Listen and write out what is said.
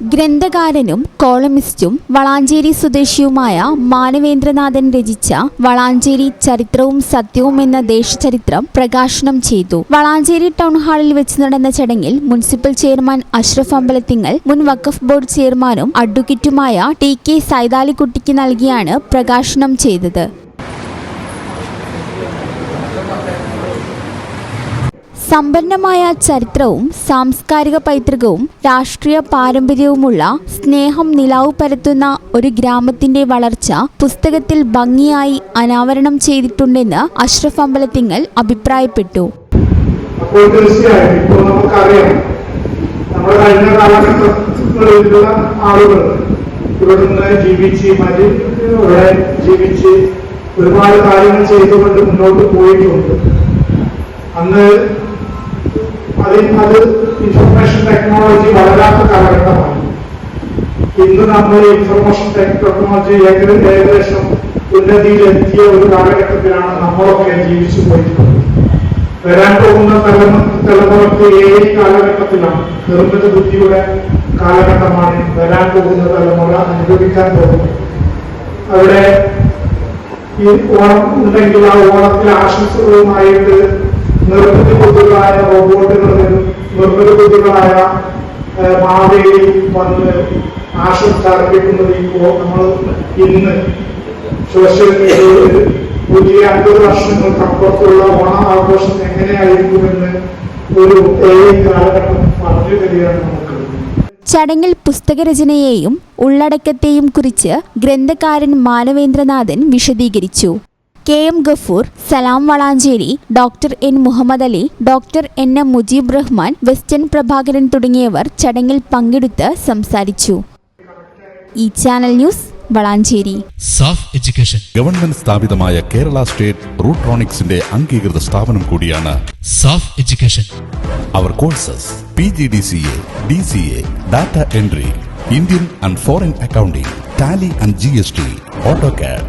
ഗ്രന്ഥകാരനും കോളമിസ്റ്റും വളാഞ്ചേരി സ്വദേശിയുമായ മാനവേന്ദ്രനാഥൻ രചിച്ച വളാഞ്ചേരി ചരിത്രവും സത്യവും എന്ന ദേശചരിത്രം പ്രകാശനം ചെയ്തു. വളാഞ്ചേരി ടൗൺ ഹാളിൽ വെച്ച് നടന്ന ചടങ്ങിൽ മുനിസിപ്പൽ ചെയർമാൻ അഷ്റഫ് അമ്പലത്തിങ്ങൽ മുൻ വഖഫ് ബോർഡ് ചെയർമാനും അഡ്വക്കേറ്റുമായ ടി കെ സൈതാലിക്കുട്ടിക്ക് നൽകിയാണ് പ്രകാശനം ചെയ്തത്. സമ്പന്നമായ ചരിത്രവും സാംസ്കാരിക പൈതൃകവും രാഷ്ട്രീയ പാരമ്പര്യവുമുള്ള സ്നേഹം നിലാവ് പരത്തുന്ന ഒരു ഗ്രാമത്തിന്റെ വളർച്ച പുസ്തകത്തിൽ ഭംഗിയായി അനാവരണം ചെയ്തിട്ടുണ്ടെന്ന് അഷ്റഫ് അമ്പലത്തിങ്ങൽ അഭിപ്രായപ്പെട്ടു. ഒരുപാട് കാര്യങ്ങൾ ചെയ്തുകൊണ്ട് മുന്നോട്ട് പോയിട്ടുണ്ട്. അന്ന് അതിൽ അത് ഇൻഫർമേഷൻ ടെക്നോളജി വളരാത്ത കാലഘട്ടമാണ്. ഇന്ന് നമ്മൾ ഇൻഫർമേഷൻ ടെക്നോളജി ഏക- ഏകദേശം ഉന്നതിയിലെത്തിയ ഒരു കാലഘട്ടത്തിലാണ് നമ്മളൊക്കെ ജീവിച്ചു പോയിട്ടുള്ളത് വരാൻ പോകുന്ന തലമു തലമുറയ്ക്ക് ഏത് കാലഘട്ടത്തിലാണ് നിർമ്മിത ബുദ്ധിയുടെ കാലഘട്ടമാണ് വരാൻ പോകുന്ന തലമുറ അനുഭവിക്കാൻ പോകുന്നത്? അവിടെ ഈ ഓണം ഉണ്ടെങ്കിൽ ആ ഓണത്തിൽ ആശംസകളുമായിട്ട് നിർമ്മിത ബുദ്ധികളായ റോബോട്ടുകൾ നിർമ്മിതി ബുദ്ധികളായ മാവേലി വന്ന് ആശംസ അർപ്പിക്കുന്നത് ഇപ്പോൾ നമ്മൾ ഇന്ന് സോഷ്യൽ മീഡിയയിൽ പുതിയ അൻപത് വർഷങ്ങൾക്കപ്പുറത്തുള്ള ഓണ ആഘോഷം എങ്ങനെയായിരിക്കുമെന്ന് ഒരു കാലഘട്ടം പറഞ്ഞു തരികയാണ് നമുക്ക്. ചടങ്ങിൽ പുസ്തകരചനയെയും ഉള്ളടക്കത്തെയും കുറിച്ച് ഗ്രന്ഥകാരൻ മാനവേന്ദ്രനാഥൻ വിശദീകരിച്ചു. K M Gafoor Salam Valanchery doctor N Muhammad Ali doctor N M Mujeeb Rahman western Prabhakaran തുടങ്ങിയവർ ചടങ്ങിൽ പങ്കെടുത്ത് സംസാരിച്ചു. ഈ channel news Valanchery. SAF education. Government സ്ഥാപിതമായ കേരള സ്റ്റേറ്റ് റൂട്രോണിക്സിന്റെ അംഗീകൃത സ്ഥാപനം കൂടിയാണ് SAFF education. Our courses P G D C A D C A data entry Indian and foreign accounting Tally and G S T AutoCAD